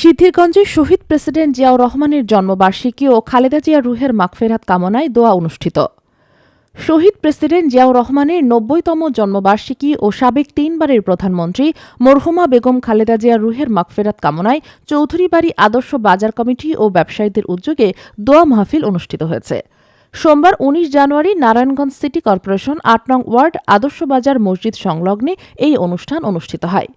সিদ্ধিরগঞ্জে শহীদ president Ziaur রহমানের জন্মবার্ষিকী ও খালেদা জিয়া রুহের মাগফেরাত কামনায় দোয়া অনুষ্ঠিত। শহীদ প্রেসিডেন্ট জিয়াউর রহমানের নব্বইতম জন্মবার্ষিকী ও সাবেক তিনবারের প্রধানমন্ত্রী মরহুমা বেগম খালেদা জিয়া রুহের মাগফেরাত কামনায় চৌধুরীবাড়ি আদর্শ বাজার কমিটি ও ব্যবসায়ীদের উদ্যোগে দোয়া মাহফিল অনুষ্ঠিত হয়েছে। সোমবার উনিশ জানুয়ারি নারায়ণগঞ্জ সিটি কর্পোরেশন আট নং ওয়ার্ড আদর্শ বাজার মসজিদ সংলগ্নে এই অনুষ্ঠান অনুষ্ঠিত হয়।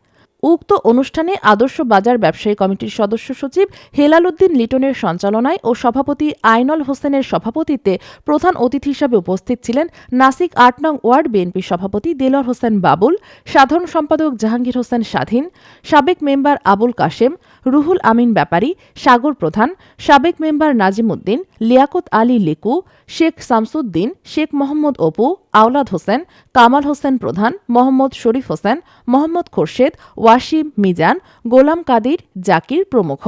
উক্ত অনুষ্ঠানে আদর্শ বাজার ব্যবসায়ী কমিটির সদস্য সচিব হেলাল উদ্দিন লিটনের সঞ্চালনায় ও সভাপতি আইনল হোসেনের সভাপতিত্বে প্রধান অতিথি হিসাবে উপস্থিত ছিলেন নাসিক আট নং ওয়ার্ড বিএনপি সভাপতি দেলর হোসেন বাবুল, সাধারণ সম্পাদক জাহাঙ্গীর হোসেন স্বাধীন, সাবেক মেম্বার আবুল কাশেম, রুহুল আমিন ব্যাপারী, সাগর প্রধান, সাবেক মেম্বার নাজিম উদ্দিন, লিয়াকত আলী লিকু, শেখ শামসুদ্দিন, শেখ মোহাম্মদ অপু, আওলাদ হোসেন, কামাল হোসেন প্রধান, মোহাম্মদ শরীফ হোসেন, মোহাম্মদ খোরশেদ ওয়াসিম মিজান, গোলাম কাদির, জাকির প্রমুখ।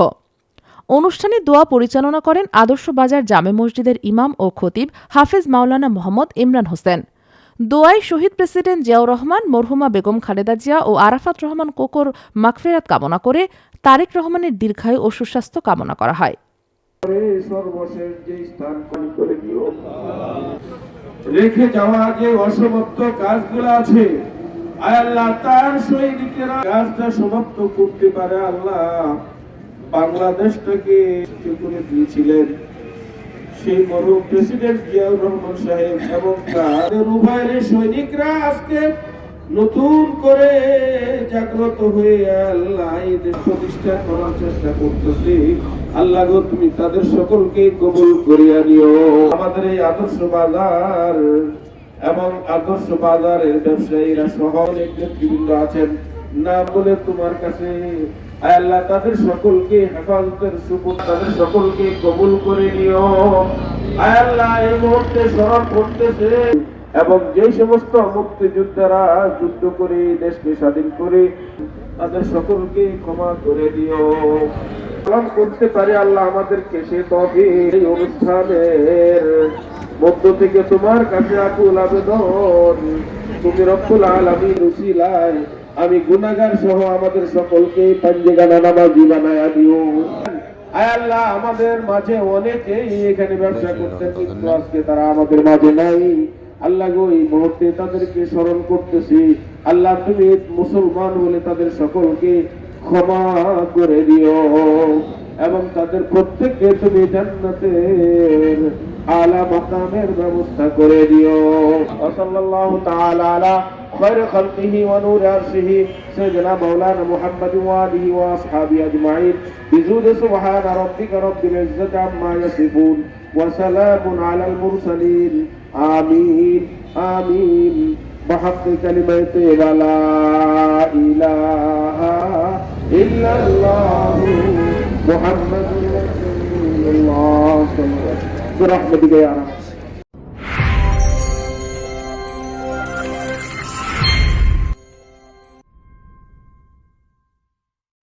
অনুষ্ঠানে দোয়া পরিচালনা করেন আদর্শ বাজার জামে মসজিদের ইমাম ও খতিব হাফেজ মাওলানা মোহাম্মদ ইমরান হোসেন। দোয়ায় শহীদ প্রেসিডেন্ট জিয়াউর রহমান, মরহুমা বেগম খালেদা জিয়া ও আরাফাত রহমান কোকর মাগফেরাত কামনা করে তারেক রহমানের দীর্ঘায়ু ও সুস্বাস্থ্য কামনা করা হয়। রেখে যাওয়া যে অসমাপ্ত কাজগুলো আছে আল্লাহ, তার সৈনিকেরা সমাপ্ত করতে পারে আল্লাহ। বাংলাদেশটাকে করে দিয়েছিলেন সেই মরহুম প্রেসিডেন্ট জিয়াউর রহমান সাহেব এবং তাদের উভয়ের সৈনিকরা আজকে নতুন করে জাগ্রত হয়ে আল্লাহ এই দেশ প্রতিষ্ঠা করার চেষ্টা করতেছে। আল্লাহ গো, তুমি তাদের সকলকে কবুল করিয়া নিও। আমাদের এই আদর্শ বাজার এবং আদর্শ বাজারের ব্যবসায়ীরা সহ অনেক নেতৃবৃন্দ আছেন। না বলে তোমার কাছে আল্লাহ তাদের সকলকে হেফাজতের সুপুর তাদের সকলকে কবুল করে নিও। আল্লাহ এই মুহূর্তে স্মরণ করতেছে এবং সমস্ত মুক্তিযোদ্ধারা যুদ্ধ করে, দেশকে স্বাধীন করে, তাদের সকলকে ক্ষমা করে দিও করতে পারে আল্লাহ আমাদেরকে সে তবে অনুষ্ঠানের মধ্য থেকে তোমার কাছে আকুল আবেদন। তুমি রব্বুল আলামিন উসিলায়। আমি গুনাহগার সহ আমাদের সকলকে নামাজি দিও। আয় আল্লাহ, আমাদের মাঝে অনেকেই এখানে ব্যবসা করতে কিন্তু আজকে তারা আমাদের মাঝে নাই। আল্লাহ গো, এই মুহূর্তে তাদেরকে স্মরণ করতেছি। আল্লাহ, তুমি মুসলমান বলে তাদের সকলকে ক্ষমা করে দিও। এবং তাদের প্রত্যেককে তুমি জান্নাতের আলা মাকামের ব্যবস্থা করে দিও সাল্লাল্লাহু তাআলা আলা خير خلقه ونور عرشه سيدنا مولانا محمد وآله وأصحابه أجمعين بزود سبحان ربك رب العزة عما يصفون وسلام على المرسلين آمين آمين بحق كلمة لا إله إلا الله محمد رسول الله صلى الله عليه وسلم ഗുണം ലഭിക്കുകയാണ്.